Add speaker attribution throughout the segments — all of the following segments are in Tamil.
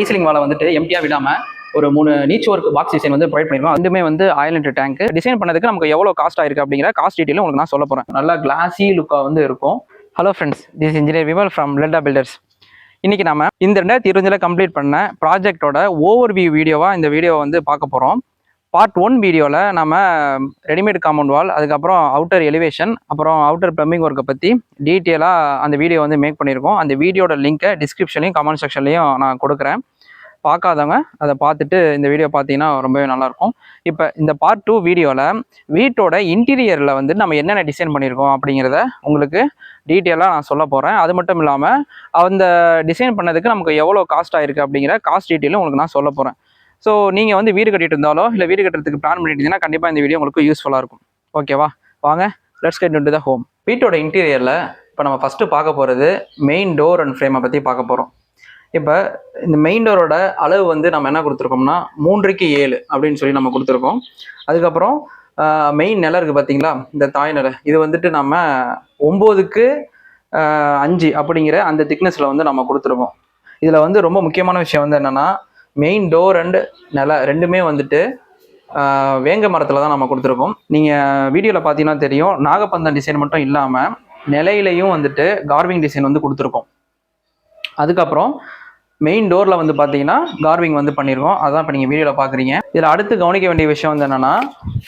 Speaker 1: ஐசிலிங் வாழை வந்துட்டு எம்டியாக விடாமல் ஒரு மூணு நீச் ஒர்க் பாக்ஸ் டிசைன் வந்து ப்ரொவைட் பண்ணிருக்கோம். அதுவுமே வந்து ஆயிலண்ட் டேங்க் டிசைன் பண்ணதுக்கு நமக்கு எவ்வளோ காஸ்ட் ஆயிருக்கு அப்படிங்கிற காஸ்ட் டீட்டெயிலும் உங்களுக்கு நான் சொல்ல போகிறேன் நல்லா கிளாஸி லுக்காக வந்து இருக்கும். Hello friends this engineer Vimal from Delta builders இன்னைக்கு நம்ம இந்த ரெண்டாயிரத்தி இருபதுல கம்ப்ளீட் பண்ண ப்ராஜெக்டோட ஓவர் வியூ வீடியோவாக இந்த வீடியோவை வந்து பார்க்க போகிறோம் பார்ட் ஒன் வீடியோவில் நம்ம ரெடிமேட் காம்பவுண்ட் வால் அதுக்கப்புறம் அவுட்டர் எலிவேஷன் அப்புறம் அவுட்டர் ப்ளம்பிங் ஒர்க்கை பற்றி டீட்டெயிலாக அந்த வீடியோ வந்து மேக் பண்ணியிருக்கோம். அந்த வீடியோட லிங்க்கை டிஸ்கிரிப்ஷன்லையும் கமெண்ட் செக்ஷன்லையும் நான் கொடுக்குறேன். பார்க்காதவங்க அதை பார்த்துட்டு இந்த வீடியோ பார்த்தீங்கன்னா ரொம்பவே நல்லாயிருக்கும். இப்போ இந்த பார்ட் டூ வீடியோவில் வீட்டோட இன்டீரியரில் வந்து நம்ம என்னென்ன டிசைன் பண்ணியிருக்கோம் அப்படிங்கிறத உங்களுக்கு டீட்டெயிலாக நான் சொல்ல போகிறேன் அது மட்டும் இல்லாமல் அந்த டிசைன் பண்ணதுக்கு நமக்கு எவ்வளோ காஸ்ட் ஆயிருக்கு அப்படிங்கிற காஸ்ட் டீட்டெயிலும் உங்களுக்கு நான் சொல்ல போகிறேன் ஸோ நீங்கள் வந்து வீடு கட்டிட்டு இருந்தாலோ இல்லை வீடு கட்டுறதுக்கு பிளான் பண்ணிட்டீங்கன்னா கண்டிப்பாக இந்த வீடியோ உங்களுக்கு யூஸ்ஃபுல்லாக இருக்கும். ஓகேவா வாங்க let's get to the home வீட்டோட இன்டீரியரில் இப்போ நம்ம ஃபஸ்ட்டு பார்க்க போகிறது மெயின் டோர் அண்ட் ஃப்ரேமை பற்றி பார்க்க போகிறோம் இப்போ இந்த மெயின் டோரோட அளவு வந்து நம்ம என்ன கொடுத்துருக்கோம்னா மூன்றுக்கு ஏழு அப்படின்னு சொல்லி நம்ம கொடுத்துருக்கோம். அதுக்கப்புறம் மெயின் நிலை இருக்குது பார்த்தீங்களா இந்த தாய் நிலை. இது வந்துட்டு நம்ம ஒம்போதுக்கு அஞ்சு அப்படிங்கிற அந்த திக்னஸில் வந்து நம்ம கொடுத்துருக்கோம். இதில் வந்து ரொம்ப முக்கியமான விஷயம் வந்து என்னென்னா மெயின் டோர் அண்டு நிலை ரெண்டுமே வந்துட்டு வேங்க மரத்தில் தான் நம்ம கொடுத்துருக்கோம். நீங்கள் வீடியோவில் பார்த்தீங்கன்னா தெரியும் நாகப்பந்தன் டிசைன் மட்டும் இல்லாமல் நிலையிலையும் வந்துட்டு கார்விங் டிசைன் வந்து கொடுத்துருக்கோம். அதுக்கப்புறம் மெயின் டோரில் வந்து பார்த்தீங்கன்னா கார்விங் வந்து பண்ணியிருக்கோம். அதான் இப்போ நீங்கள் வீடியோவில் பார்க்குறீங்க. இதில் அடுத்து கவனிக்க வேண்டிய விஷயம் வந்து என்னென்னா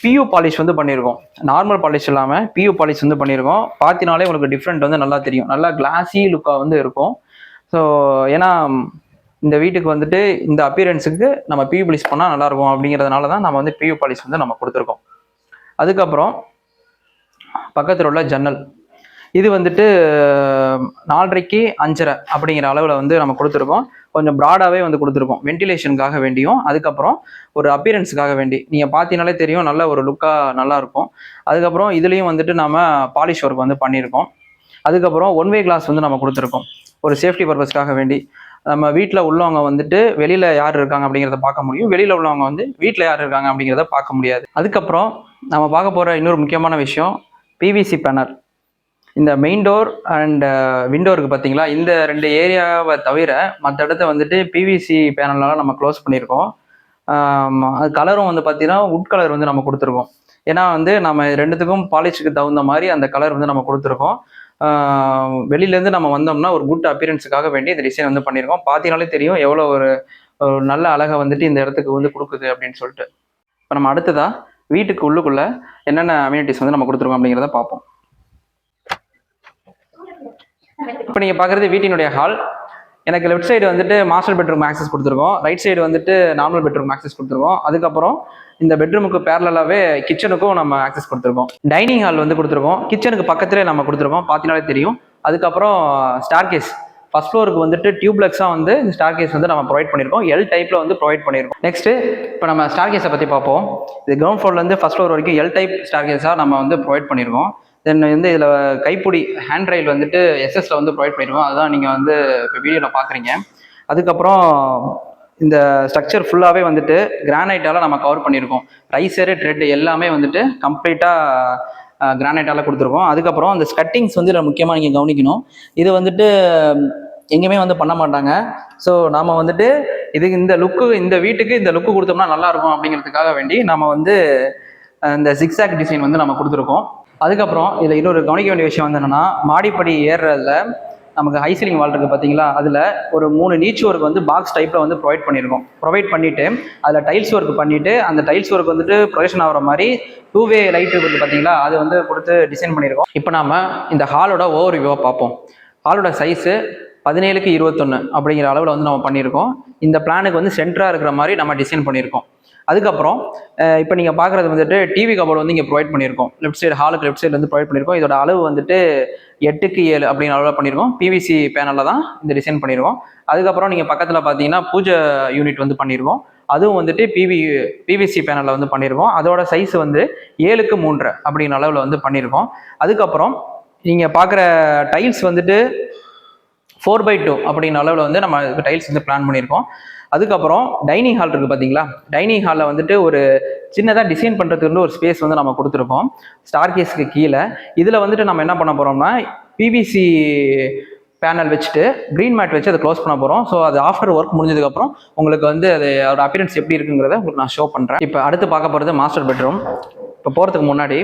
Speaker 1: பியூ பாலிஷ் வந்து பண்ணியிருக்கோம். நார்மல் பாலிஷ் இல்லாமல் பியூ பாலிஷ் வந்து பண்ணியிருக்கோம். பார்த்தினாலே உங்களுக்கு டிஃப்ரெண்ட் வந்து நல்லா தெரியும். நல்லா கிளாஸி லுக்காக வந்து இருக்கும். ஸோ ஏன்னா இந்த வீட்டுக்கு வந்துட்டு இந்த அப்பியரன்ஸுக்கு நம்ம பியூ பாலிஷ் பண்ணால் நல்லாயிருக்கும் அப்படிங்கிறதுனால தான் நம்ம வந்து பியூ பாலிஷ் வந்து நம்ம கொடுத்துருக்கோம். அதுக்கப்புறம் பக்கத்தில் உள்ள ஜன்னல். இது வந்துட்டு நாலரைக்கு அஞ்சரை அப்படிங்கிற அளவில் வந்து நம்ம கொடுத்துருக்கோம். கொஞ்சம் ப்ராடாகவே வந்து கொடுத்துருக்கோம். வென்டிலேஷனுக்காக வேண்டியும் அதுக்கப்புறம் ஒரு அப்பியரன்ஸுக்காக வேண்டி. நீங்கள் பார்த்தீங்கனாலே தெரியும் நல்ல ஒரு லுக்காக நல்லா இருக்கும் அதுக்கப்புறம் இதுலேயும் வந்துட்டு நம்ம பாலிஷ் ஒர்க் வந்து பண்ணியிருக்கோம். அதுக்கப்புறம் ஒன் வே கிளாஸ் வந்து நம்ம கொடுத்துருக்கோம். ஒரு சேஃப்டி பர்பஸ்க்காக வேண்டி. நம்ம வீட்டில் உள்ளவங்க வந்துட்டு வெளியில் யார் இருக்காங்க அப்படிங்கிறத பார்க்க முடியும். வெளியில் உள்ளவங்க வந்து வீட்டில் யார் இருக்காங்க அப்படிங்கிறத பார்க்க முடியாது. அதுக்கப்புறம் நம்ம பார்க்க போகிற இன்னொரு முக்கியமான விஷயம் பிவிசி பேனல் இந்த main door and window uh, இருக்குது பார்த்தீங்களா இந்த ரெண்டு ஏரியாவை தவிர மற்ற இடத்த வந்துட்டு பிவிசி பேனல்லாம் நம்ம க்ளோஸ் பண்ணியிருக்கோம். அது கலரும் வந்து பார்த்தீங்கன்னா உட் கலர் வந்து நம்ம கொடுத்துருக்கோம். ஏன்னா வந்து நம்ம ரெண்டுத்துக்கும் பாலிஷுக்கு தகுந்த மாதிரி அந்த கலர் வந்து நம்ம கொடுத்துருக்கோம். வெளியிலேருந்து நம்ம வந்தோம்னா ஒரு குட் அப்பியரன்ஸுக்காக வேண்டி இந்த டிசைன் வந்து பண்ணியிருக்கோம். பார்த்தீங்கனாலே தெரியும் எவ்வளோ ஒரு நல்ல அழகை வந்துட்டு இந்த இடத்துக்கு வந்து கொடுக்குது அப்படின்னு சொல்லிட்டு. இப்போ நம்ம அடுத்ததாக வீட்டுக்கு உள்ளுக்குள்ளே என்னென்ன அம்யூனிட்டிஸ் வந்து நம்ம கொடுத்துருக்கோம் அப்படிங்கிறத பார்ப்போம். இப்போ நீங்கள் பார்க்குறது வீட்டினுடைய ஹால் எனக்கு லெஃப்ட் சைடு வந்துட்டு மாஸ்டர் பெட்ரூம் ஆக்சஸ் கொடுத்துருக்கோம். ரைட் சைடு வந்துட்டு நார்மல் பெட்ரூம் ஆக்சஸ் கொடுத்துருக்கோம். அதுக்கப்புறம் இந்த பெட்ரூமுக்கு பேரலாவே கிச்சனுக்கும் நம்ம ஆக்சஸ் கொடுத்துருக்கோம். டைனிங் ஹால் வந்து கொடுத்துருக்கோம். கிச்சனுக்கு பக்கத்திலே நம்ம கொடுத்துருக்கோம். பார்த்தினாலே தெரியும். அதுக்கப்புறம் ஸ்டார் கேஸ் ஃபர்ஸ்ட் ஃப்ளோருக்கு வந்துட்டு டியூப்லெக்ஸாக வந்து இந்த ஸ்டார் கேஸ் வந்து நம்ம ப்ரொவைட் பண்ணியிருக்கோம். எல் டைப்பில் வந்து ப்ரொவைட் பண்ணியிருக்கோம். நெக்ஸ்ட்டு இப்போ நம்ம ஸ்டார் கேஸை பற்றி பார்ப்போம். இது கிரவுண்ட் ஃப்ளோர்லேருந்து ஃபர்ஸ்ட் ஃப்ளோர் வரைக்கும் எல் டைப் ஸ்டார் கேஸாக நம்ம வந்து ப்ரொவைட் பண்ணியிருக்கோம். தென் வந்து இதில் கைப்பிடி ஹேண்ட் ரைல் வந்துட்டு எஸ்எஸ்ல வந்து ப்ரொவைட் பண்ணிடுவோம். அதுதான் நீங்கள் வந்து இப்போ வீடியோவில் பார்க்குறீங்க அதுக்கப்புறம் இந்த ஸ்ட்ரக்சர் ஃபுல்லாகவே வந்துட்டு கிரானைட்டால் நம்ம கவர் பண்ணியிருக்கோம். ரைசரு ட்ரெட் எல்லாமே வந்துட்டு கம்ப்ளீட்டாக கிரானைட்டால் கொடுத்துருக்கோம். அதுக்கப்புறம் அந்த ஸ்கட்டிங்ஸ் வந்து இதில் முக்கியமாக நீங்கள் கவனிக்கணும். இது வந்துட்டு எங்கேயுமே வந்து பண்ண மாட்டாங்க. ஸோ நாம் வந்துட்டு இதுக்கு இந்த லுக்கு இந்த வீட்டுக்கு இந்த லுக்கு கொடுத்தோம்னா நல்லாயிருக்கும் அப்படிங்கிறதுக்காக வேண்டி நம்ம வந்து அந்த இந்த டிசைன் வந்து நம்ம கொடுத்துருக்கோம். அதுக்கப்புறம் இதில் இன்னொரு கவனிக்க வேண்டிய விஷயம் வந்து என்னென்னா மாடிப்படி ஏறுறதுல நமக்கு ஹை சீலிங் வால் இருக்குது பார்த்தீங்களா அதில் ஒரு மூணு நீச் ஒர்க் வந்து பாக்ஸ் டைப்பில் வந்து ப்ரொவைட் பண்ணியிருக்கோம் ப்ரொவைட் பண்ணிவிட்டு அதில் டைல்ஸ் ஒர்க் பண்ணிவிட்டு அந்த டைல்ஸ் ஒர்க் வந்துட்டு ப்ரொஜெக்ஷன் ஆகிற மாதிரி டூ வே லைட் இருக்குது பார்த்தீங்களா அது வந்து கொடுத்து டிசைன் பண்ணியிருக்கோம் இப்போ நாம் இந்த ஹாலோட ஓவர் வியூவாக பார்ப்போம். ஹாலோட சைஸு பதினேழுக்கு இருபத்தொன்று அப்படிங்கிற அளவில் வந்து நம்ம பண்ணியிருக்கோம். இந்த பிளானுக்கு வந்து சென்டராக இருக்கிற மாதிரி நம்ம டிசைன் பண்ணியிருக்கோம். அதுக்கப்புறம் இப்போ நீங்கள் பார்க்குறது வந்துட்டு டிவி கபோர்டு வந்து இங்கே ப்ரொவைட் பண்ணியிருக்கோம். லெஃப்ட் சைடு ஹாலுக்கு லெஃப்ட் சைடு வந்து ப்ரொவைட் பண்ணியிருக்கோம். இதோட அளவு வந்துட்டு எட்டுக்கு ஏழு அப்படிங்கிற அளவில் பண்ணியிருக்கோம். பிவிசி பேனலில் தான் இந்த டிசைன் பண்ணியிருக்கோம். அதுக்கப்புறம் நீங்கள் பக்கத்தில் பார்த்தீங்கன்னா பூஜை யூனிட் வந்து பண்ணியிருக்கோம். அதுவும் வந்துட்டு பிவி பிவிசி பேனலில் வந்து பண்ணியிருக்கோம். அதோட சைஸ் வந்து ஏழுக்கு மூன்றரை அப்படிங்கிற அளவில் வந்து பண்ணியிருக்கோம். அதுக்கப்புறம் நீங்கள் பார்க்குற டைல்ஸ் வந்துட்டு ஃபோர் பை டூ அப்படிங்கிற அளவில் வந்து நம்ம டைல்ஸ் வந்து பிளான் பண்ணியிருக்கோம். அதுக்கப்புறம் டைனிங் ஹால் இருக்குது பார்த்தீங்களா டைனிங் ஹாலில் வந்துட்டு ஒரு சின்னதாக டிசைன் பண்ணுறதுக்கு வந்து ஒரு ஸ்பேஸ் வந்து நம்ம கொடுத்துருக்கோம். ஸ்டார் கேஸ்க்கு கீழே. இதில் வந்துட்டு நம்ம என்ன பண்ண போகிறோம்னா பிவிசி பேனல் வச்சுட்டு க்ரீன் மேட் வச்சு அதை க்ளோஸ் பண்ண போகிறோம் ஸோ அது ஆஃப்டர் ஒர்க் முடிஞ்சதுக்கப்புறம் உங்களுக்கு வந்து அது அதோட அப்பியரன்ஸ் எப்படி இருக்குங்கிறத உங்களுக்கு நான் ஷோ பண்ணுறேன் இப்போ அடுத்து பார்க்க போகிறது மாஸ்டர் பெட்ரூம் இப்போ போகிறதுக்கு முன்னாடி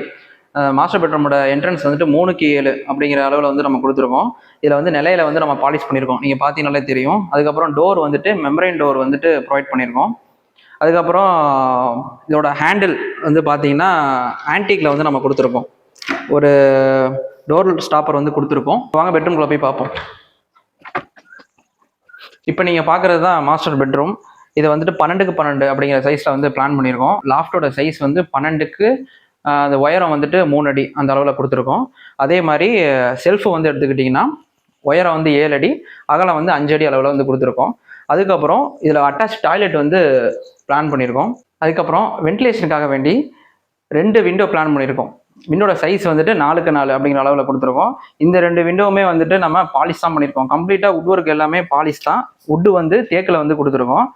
Speaker 1: மாஸ்டர் பெட்ரூமோட என்ட்ரன்ஸ் வந்துட்டு மூணுக்கு ஏழு அப்படிங்கிற அளவில் வந்து நம்ம கொடுத்துருக்கோம். இதில் வந்து நிலையில வந்து நம்ம பாலிஷ் பண்ணியிருக்கோம். நீங்கள் பார்த்தீங்கனாலே தெரியும். அதுக்கப்புறம் டோர் வந்துட்டு மெம்பரைன் டோர் வந்துட்டு ப்ரொவைட் பண்ணியிருக்கோம். அதுக்கப்புறம் இதோட ஹேண்டில் வந்து பார்த்தீங்கன்னா ஆன்டிக்கில் வந்து நம்ம கொடுத்துருக்கோம். ஒரு டோர் ஸ்டாப்பர் வந்து கொடுத்துருக்கோம். வாங்க பெட்ரூம்குள்ளே போய் பார்ப்போம். இப்போ நீங்கள் பார்க்குறது தான் மாஸ்டர் பெட்ரூம் இதை வந்துட்டு பன்னெண்டுக்கு பன்னெண்டு அப்படிங்கிற சைஸில் வந்து பிளான் பண்ணியிருக்கோம். லாஃப்டோட சைஸ் வந்து பன்னெண்டுக்கு அந்த உயரம் வந்துட்டு மூணு அடி அந்த அளவில் கொடுத்துருக்கோம். அதே மாதிரி செல்ஃபு வந்து எடுத்துக்கிட்டிங்கன்னா உயரம் வந்து ஏழு அடி அகலம் வந்து அஞ்சு அடி அளவில் வந்து கொடுத்துருக்கோம். அதுக்கப்புறம் இதில் அட்டாச் டாய்லெட் வந்து பிளான் பண்ணியிருக்கோம். அதுக்கப்புறம் வென்டிலேஷனுக்காக வேண்டி ரெண்டு விண்டோ பிளான் பண்ணியிருக்கோம். விண்டோட சைஸ் வந்துட்டு நாலுக்கு நாலு அப்படிங்கிற அளவில் கொடுத்துருக்கோம். இந்த ரெண்டு விண்டோவுமே வந்துட்டு நம்ம பாலிஷ் தான் பண்ணியிருக்கோம். கம்ப்ளீட்டாக உட் ஒர்க் எல்லாமே பாலிஷ் தான். உட்டு வந்து தேக்கில் வந்து கொடுத்துருக்கோம்.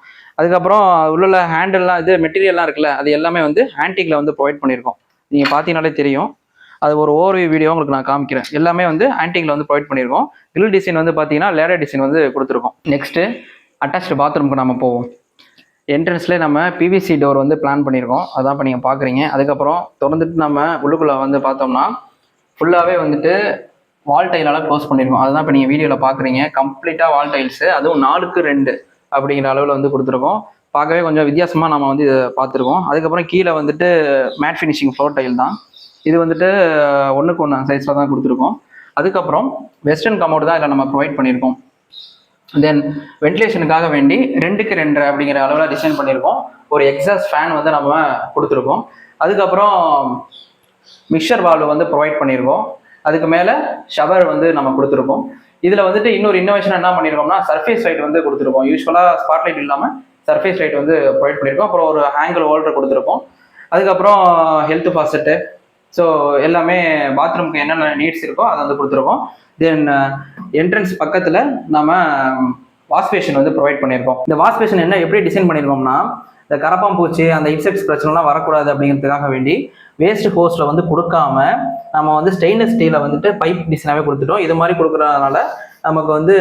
Speaker 1: அதுக்கப்புறம் உள்ள ஹேண்டெல்லாம் இது மெட்டீரியல்லாம் இருக்குல்ல அது எல்லாமே வந்து ஹேண்டிக்கில் வந்து ப்ரொவைட் பண்ணியிருக்கோம். நீங்கள் பார்த்தீங்கனாலே தெரியும். அது ஒரு ஓவர்வியூ வீடியோ உங்களுக்கு நான் காமிக்கிறேன். எல்லாமே வந்து ஆன்டிங்கில் வந்து ப்ரொவைட் பண்ணியிருக்கோம். கிரில் டிசைன் வந்து பார்த்தீங்கன்னா லேடர் டிசைன் வந்து கொடுத்துருக்கோம். நெக்ஸ்ட்டு அட்டாச்டு பாத்ரூமுக்கு நம்ம போவோம். என்ட்ரன்ஸ்லேயே நம்ம பிவிசி டோர் வந்து பிளான் பண்ணியிருக்கோம். அதான் இப்போ நீங்கள் பார்க்குறீங்க அதுக்கப்புறம் திறந்துட்டு நம்ம உள்ளுக்குள்ளே வந்து பார்த்தோம்னா ஃபுல்லாகவே வந்துட்டு வால் டைலால் க்ளோஸ் பண்ணியிருக்கோம். அதுதான் இப்போ நீங்கள் வீடியோவில் பார்க்குறீங்க கம்ப்ளீட்டாக வால் டைல்ஸு அதுவும் நாலுக்கு ரெண்டு அப்படிங்கிற அளவில் வந்து கொடுத்துருக்கோம். பார்க்கவே கொஞ்சம் வித்தியாசமாக நம்ம வந்து இதை பார்த்துருக்கோம். அதுக்கப்புறம் கீழே வந்துட்டு மேட் ஃபினிஷிங் ஃப்ளோர் டைல் தான். இது வந்துட்டு ஒன்றுக்கு ஒன்று சைஸில் தான் கொடுத்துருக்கோம். அதுக்கப்புறம் வெஸ்டர்ன் கமோடு தான் இதில் நம்ம ப்ரொவைட் பண்ணியிருக்கோம். தென் வென்டிலேஷனுக்காக வேண்டி ரெண்டுக்கு ரெண்டு அப்படிங்கிற அளவில் டிசைன் பண்ணியிருக்கோம். ஒரு எக்ஸாஸ் ஃபேன் வந்து நம்ம கொடுத்துருக்கோம். அதுக்கப்புறம் மிக்சர் வால்வ் வந்து ப்ரொவைட் பண்ணியிருக்கோம். அதுக்கு மேலே ஷவர் வந்து நம்ம கொடுத்துருக்கோம். இதில் வந்துட்டு இன்னொரு இன்னோவேஷன் என்ன பண்ணியிருக்கோம்னா சர்ஃபேஸ் லைட் வந்து கொடுத்துருக்கோம். யூஸ்வலாக ஸ்பாட்லைட் இல்லாமல் சர்ஃபேஸ் லைட் வந்து ப்ரொவைட் பண்ணியிருக்கோம். அப்புறம் ஒரு ஹேங்கிள் ஹோல்டர் கொடுத்துருக்கோம். அதுக்கப்புறம் ஹெல்த் ஃபாசெட்டு ஸோ எல்லாமே பாத்ரூமுக்கு என்னென்ன நீட்ஸ் இருக்கோ அதை வந்து கொடுத்துருக்கோம். தென் என்ட்ரன்ஸ் uh, பக்கத்தில் நம்ம வாஷ்பேஷன் um, வந்து ப்ரொவைட் பண்ணியிருக்கோம். இந்த வாஷ்பேஷன் என்ன எப்படி டிசைன் பண்ணியிருக்கோம்னா இந்த கரப்பாம்பூச்சி அந்த இன்செக்ட்ஸ் பிரச்சனைலாம் வரக்கூடாது அப்படிங்கிறதுக்காக வேண்டி வேஸ்ட் ஹோஸ்ட்டில் வந்து கொடுக்காம நம்ம வந்து ஸ்டெயின்லெஸ் ஸ்டீலை வந்துட்டு பைப் டிசைனாகவே கொடுத்துட்டோம். இது மாதிரி கொடுக்குறதுனால நமக்கு வந்து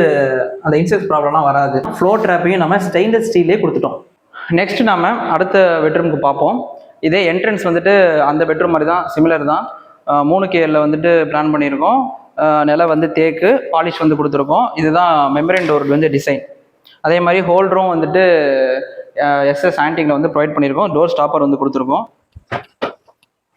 Speaker 1: அந்த இன்செக்ட்ஸ் ப்ராப்ளம்லாம் வராது. ஃப்ளோ ட்ராப்பையும் நம்ம ஸ்டெயின்லெஸ் ஸ்டீலே கொடுத்துட்டோம். நெக்ஸ்ட் நாம அடுத்த பெட்ரூமுக்கு பார்ப்போம். இதே என்ட்ரன்ஸ் வந்துட்டு அந்த பெட்ரூம் மாதிரி தான் சிமிலர் தான். மூணு கேரில் வந்துட்டு பிளான் பண்ணியிருக்கோம். நிலை வந்து தேக்கு பாலிஷ் வந்து கொடுத்துருக்கோம். இதுதான் மெம்பரன் டோர் வந்து டிசைன் அதே மாதிரி ஹோல்டரும் வந்துட்டு எஸ்எஸ் ஆன்டிங்கில் வந்து ப்ரொவைட் பண்ணியிருக்கோம். டோர் ஸ்டாப்பர் வந்து கொடுத்துருக்கோம்.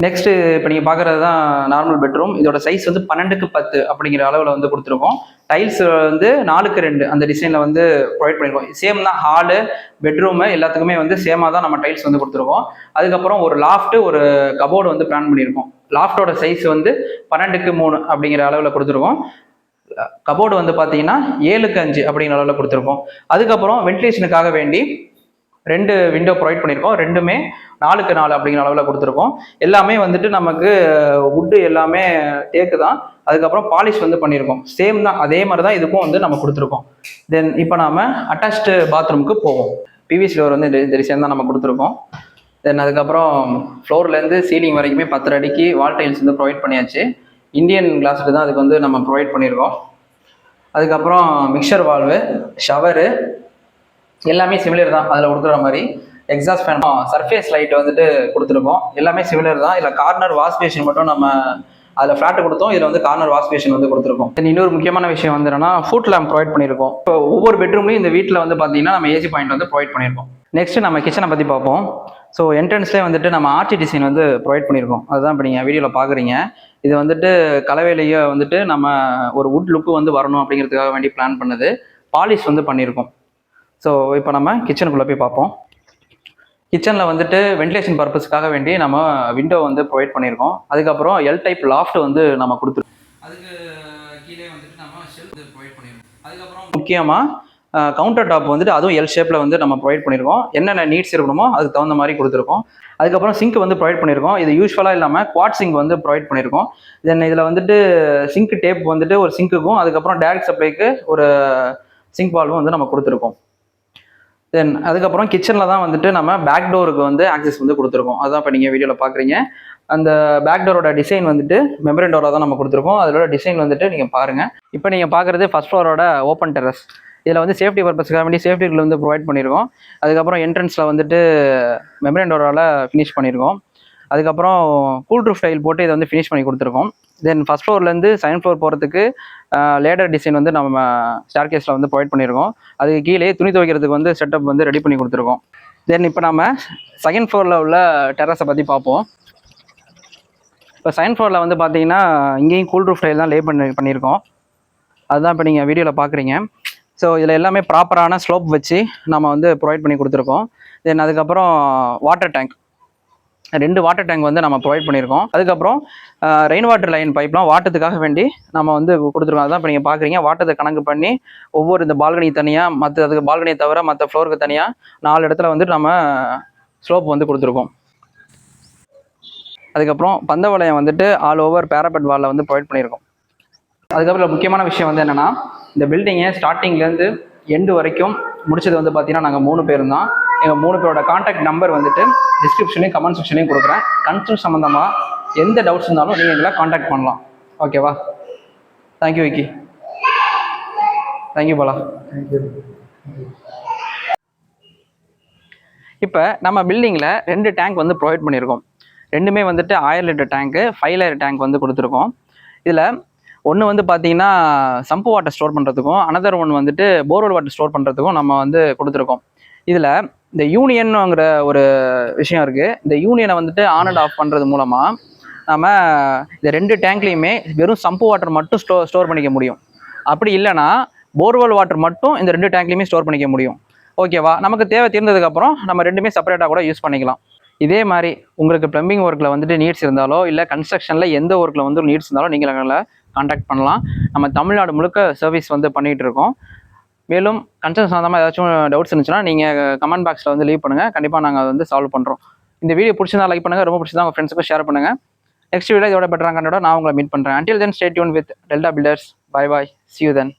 Speaker 1: நெக்ஸ்ட்டு இப்போ நீங்கள் பார்க்குறது தான் நார்மல் பெட்ரூம் இதோட சைஸ் வந்து பன்னெண்டுக்கு பத்து அப்படிங்கிற அளவில் வந்து கொடுத்துருக்கோம். டைல்ஸ் வந்து நாலுக்கு ரெண்டு அந்த டிசைனில் வந்து ப்ரொவைட் பண்ணியிருக்கோம் சேம் தான் ஹாலு பெட்ரூமு எல்லாத்துக்குமே வந்து சேமாக தான் நம்ம டைல்ஸ் வந்து கொடுத்துருக்கோம். அதுக்கப்புறம் ஒரு லாஃப்ட்டு ஒரு கபோர்டு வந்து பிளான் பண்ணியிருக்கோம். லாஃப்டோட சைஸ் வந்து பன்னெண்டுக்கு மூணு அப்படிங்கிற அளவில் கொடுத்துருக்கோம். கபோர்டு வந்து பார்த்தீங்கன்னா ஏழுக்கு அஞ்சு அப்படிங்கிற அளவில் கொடுத்துருக்கோம். அதுக்கப்புறம் வென்டிலேஷனுக்காக வேண்டி ரெண்டு விண்டோ ப்ரொவைட் பண்ணியிருக்கோம். ரெண்டுமே நாலுக்கு நாலு அப்படிங்கிற அளவில் கொடுத்துருக்கோம். எல்லாமே வந்துட்டு நமக்கு வுட்டு எல்லாமே தேக்கு தான். அதுக்கப்புறம் பாலிஷ் வந்து பண்ணியிருக்கோம். சேம் தான். அதே மாதிரி தான் இதுக்கும் வந்து நம்ம கொடுத்துருக்கோம். தென் இப்போ நாம் அட்டாச்டு பாத்ரூமுக்கு போவோம். பிவிசி ஃப்ளோர் வந்து இந்த டிசைன் தான் நம்ம கொடுத்துருக்கோம். தென் அதுக்கப்புறம் ஃப்ளோர்லேருந்து சீலிங் வரைக்குமே பத்து அடிக்கு வால் டைல்ஸ் வந்து ப்ரொவைட் பண்ணியாச்சு. இந்தியன் கிளாஸ்ட்டு தான் அதுக்கு வந்து நம்ம ப்ரொவைட் பண்ணியிருக்கோம். அதுக்கப்புறம் மிக்சர் வால்வு ஷவரு எல்லாமே சிமிலர் தான் அதில் கொடுக்குற மாதிரி. எக்ஸாஸ்ட் ஃபேன் சர்ஃபேஸ் லைட் வந்துட்டு கொடுத்துருக்கோம். எல்லாமே சிமிலர் தான். இதில் கார்னர் வாஷ் பேஷன் மட்டும் நம்ம அதில் ஃப்ளாட் கொடுத்தோம். இதில் வந்து கார்னர் வாஷ் பேஷன் வந்து கொடுத்துருக்கோம். தென் இன்னொரு முக்கியமான விஷயம் வந்து என்னன்னா ஃபுட் லேம்ப் ப்ரொவைட் பண்ணியிருக்கோம் இப்போ ஒவ்வொரு பெட்ரூம்லையும் இந்த வீட்டில் வந்து பார்த்தீங்கன்னா நம்ம ஏசி பாயிண்ட் வந்து ப்ரொவைட் பண்ணியிருக்கோம் நெக்ஸ்ட் நம்ம கிச்சனை பற்றி பார்ப்போம். ஸோ என்ட்ரன்ஸ்லேயே வந்துட்டு நம்ம ஆர்ச்சி டிசைன் வந்து ப்ரொவைட் பண்ணியிருக்கோம் அதுதான் இப்போ நீங்கள் வீடியோவில் பார்க்குறீங்க இது வந்துட்டு கலவையிலேயே வந்துட்டு நம்ம ஒரு வுட் லுக்கு வந்து வரணும் அப்படிங்கிறதுக்காக வேண்டி பிளான் பண்ணது. பாலிஷ் வந்து பண்ணியிருக்கோம் ஸோ இப்போ நம்ம கிச்சனுக்குள்ளே போய் பார்ப்போம். கிச்சனில் வந்துட்டு வென்டிலேஷன் பர்பஸ்க்காக வேண்டி நம்ம விண்டோ வந்து ப்ரொவைட் பண்ணியிருக்கோம். அதுக்கப்புறம் எல் டைப் லாஃப்ட் வந்து நம்ம கொடுத்துருக்கோம். அதுக்கு கீழே வந்துட்டு நம்ம ஷெல்ஃப் ப்ரொவைட் பண்ணியிருக்கோம். அதுக்கப்புறம் முக்கியமாக கவுண்டர் டாப் வந்துட்டு அதுவும் எல் ஷேப்பில் வந்து நம்ம ப்ரொவைட் பண்ணியிருக்கோம். என்னென்ன நீட்ஸ் இருக்கணுமோ அதுக்கு தகுந்த மாதிரி கொடுத்துருக்கோம். அதுக்கப்புறம் சிங்க் வந்து ப்ரொவைட் பண்ணியிருக்கோம். இது யூஸ்வலாக இல்லாமல் குவாட் சிங்க் வந்து ப்ரொவைட் பண்ணியிருக்கோம். தென் இதில் வந்துட்டு சிங்க் டேப் வந்துட்டு ஒரு சிங்க்குக்கும் அதுக்கப்புறம் டேரக்ட் சப்ளைக்கு ஒரு சிங்க் வால்வும் வந்து நம்ம கொடுத்துருக்கோம். தென் அதுக்கப்புறம் கிச்சனில் தான் வந்துட்டு நம்ம பேக் டோருக்கு வந்து ஆக்சஸ் வந்து கொடுத்துருக்கோம். அதுதான் இப்போ நீங்கள் வீடியோவில் பார்க்குறீங்க அந்த பேக் டோரோட டிசைன் வந்துட்டு மெமரன் டோராக தான் நம்ம கொடுத்துருக்கோம். அதோட டிசைன் வந்துட்டு நீங்கள் பாருங்கள் இப்போ நீங்கள் பார்க்குறது ஃபஸ்ட் ஃப்ளோரோட ஓப்பன் டெரஸ் இதில் வந்து சேஃப்டி பர்பஸ்க்காக வேண்டி சேஃப்டிகள் வந்து ப்ரொவைட் பண்ணியிருக்கோம் அதுக்கப்புறம் என்ட்ரன்ஸில் வந்துட்டு மெமரன் டோரால் ஃபினிஷ் பண்ணியிருக்கோம் அதுக்கப்புறம் கூல் ரூஃப் டைல் போட்டு இதை வந்து ஃபினிஷ் பண்ணி கொடுத்துருக்கோம். தென் ஃபஸ்ட் ஃப்ளோர்லேருந்து செகண்ட் ஃப்ளோர் போகிறதுக்கு லேடர் டிசைன் வந்து நம்ம ஸ்டார் கேஸில் வந்து ப்ரொவைட் பண்ணியிருக்கோம் அதுக்கு கீழே துணி துவைக்கிறதுக்கு வந்து செட்டப் வந்து ரெடி பண்ணி கொடுத்துருக்கோம். தென் இப்போ நம்ம செகண்ட் ஃப்ளோரில் உள்ள டெரஸை பற்றி பார்ப்போம். இப்போ செகண்ட் ஃப்ளோரில் வந்து பார்த்தீங்கன்னா இங்கேயும் கூல் ரூஃப் டைல் தான் லே பண்ணி பண்ணியிருக்கோம். அதுதான் இப்போ நீங்கள் வீடியோவில் பார்க்குறீங்க ஸோ இதில் எல்லாமே ப்ராப்பரான ஸ்லோப் வச்சு நம்ம வந்து ப்ரொவைட் பண்ணி கொடுத்துருக்கோம். தென் அதுக்கப்புறம் வாட்டர் டேங்க் ரெண்டு வாட்டர் டேங்க் வந்து நம்ம ப்ரொவைட் பண்ணியிருக்கோம். அதுக்கப்புறம் ரெயின் வாட்டர் லைன் பைப்லாம் வாட்டத்துக்காக வேண்டி நம்ம வந்து கொடுத்துருக்கோம். அதான் இப்போ நீங்கள் பார்க்குறீங்க வாட்டத்தை கணக்கு பண்ணி ஒவ்வொரு இந்த பால்கனி தனியாக மற்ற அதுக்கு பால்கனியை தவிர மற்ற ஃப்ளோருக்கு தனியாக நாலு இடத்துல வந்துட்டு நம்ம ஸ்லோப் வந்து கொடுத்துருக்கோம். அதுக்கப்புறம் பந்தவளையம் வந்துட்டு ஆல் ஓவர் பேரபெட் வாலில் வந்து ப்ரொவைட் பண்ணியிருக்கோம். அதுக்கப்புறம் முக்கியமான விஷயம் வந்து என்னென்னா இந்த பில்டிங்கை ஸ்டார்டிங்லேருந்து எண்டு வரைக்கும் முடிச்சது வந்து பார்த்தீங்கன்னா நாங்கள் மூணு பேர் தான் எங்கள் மூணு பேரோட காண்டாக்ட் நம்பர் வந்துட்டு டிஸ்கிரிப்ஷனையும் கமெண்ட் செக்ஷனையும் கொடுக்குறேன். கன்ஸ்ட்ரக்ஷன் சம்மந்தமாக எந்த டவுட்ஸ் இருந்தாலும் நீங்கள் எங்களை காண்டாக்ட் பண்ணலாம். ஓகேவா தேங்க்யூ விக்கி தேங்க்யூ பாலா இப்போ நம்ம பில்டிங்கில் ரெண்டு டேங்க் வந்து ப்ரொவைட் பண்ணியிருக்கோம். ரெண்டுமே வந்துட்டு ஆயிரம் லிட்டர் டேங்க்கு ஃபைவ் லேயர் டேங்க் வந்து கொடுத்துருக்கோம். இதில் ஒன்று வந்து பார்த்தீங்கன்னா சம்பு வாட்டர் ஸ்டோர் பண்ணுறதுக்கும் அனதர் ஒன் வந்துட்டு போர்வெல் வாட்டர் ஸ்டோர் பண்ணுறதுக்கும் நம்ம வந்து கொடுத்துருக்கோம். இதில் இந்த யூனியன்ங்கிற ஒரு விஷயம் இருக்குது இந்த யூனியனை வந்துட்டு ஆன் அண்ட் ஆஃப் பண்ணுறது மூலமாக நம்ம இந்த ரெண்டு டேங்க்லேயுமே வெறும் சம்பு வாட்டர் மட்டும் ஸ்டோ ஸ்டோர் பண்ணிக்க முடியும். அப்படி இல்லைன்னா போர்வெல் வாட்டர் மட்டும் இந்த ரெண்டு டேங்க்லேயுமே ஸ்டோர் பண்ணிக்க முடியும். ஓகேவா நமக்கு தேவை தீர்ந்ததுக்கப்புறம் நம்ம ரெண்டுமே செப்பரேட்டாக கூட யூஸ் பண்ணிக்கலாம். இதே மாதிரி உங்களுக்கு ப்ளம்பிங் ஒர்க்கில் வந்துட்டு நீட்ஸ் இருந்தாலோ இல்லை கன்ஸ்ட்ரக்ஷனில் எந்த ஒர்க்கில் வந்து நீட்ஸ் இருந்தாலும் நீங்கள் எங்களை காண்டாக்ட் பண்ணலாம். நம்ம தமிழ்நாடு முழுக்க சர்வீஸ் வந்து பண்ணிகிட்டு இருக்கோம். மேலும் கன்சர்ன் சம்மந்தமாக ஏதாச்சும் டவுட்ஸ் இருந்துச்சுன்னா நீங்கள் கமெண்ட் பாக்ஸில் வந்து லீவ் பண்ணுங்கள் கண்டிப்பாக நாங்கள் அதை வந்து சால்வ் பண்ணுறோம் இந்த வீடியோ பிடிச்சிருந்தா லைக் பண்ணுங்கள் ரொம்ப பிடிச்சிருந்தா உங்கள் ஃப்ரெண்ட்ஸுக்கும் ஷேர் பண்ணுங்கள் நெக்ஸ்ட் வீடியோ இதோட பெட்டராக கண்டோட நான் உங்களை மீட் பண்ணுறேன் until then stay tuned with Delta builders bye bye see you then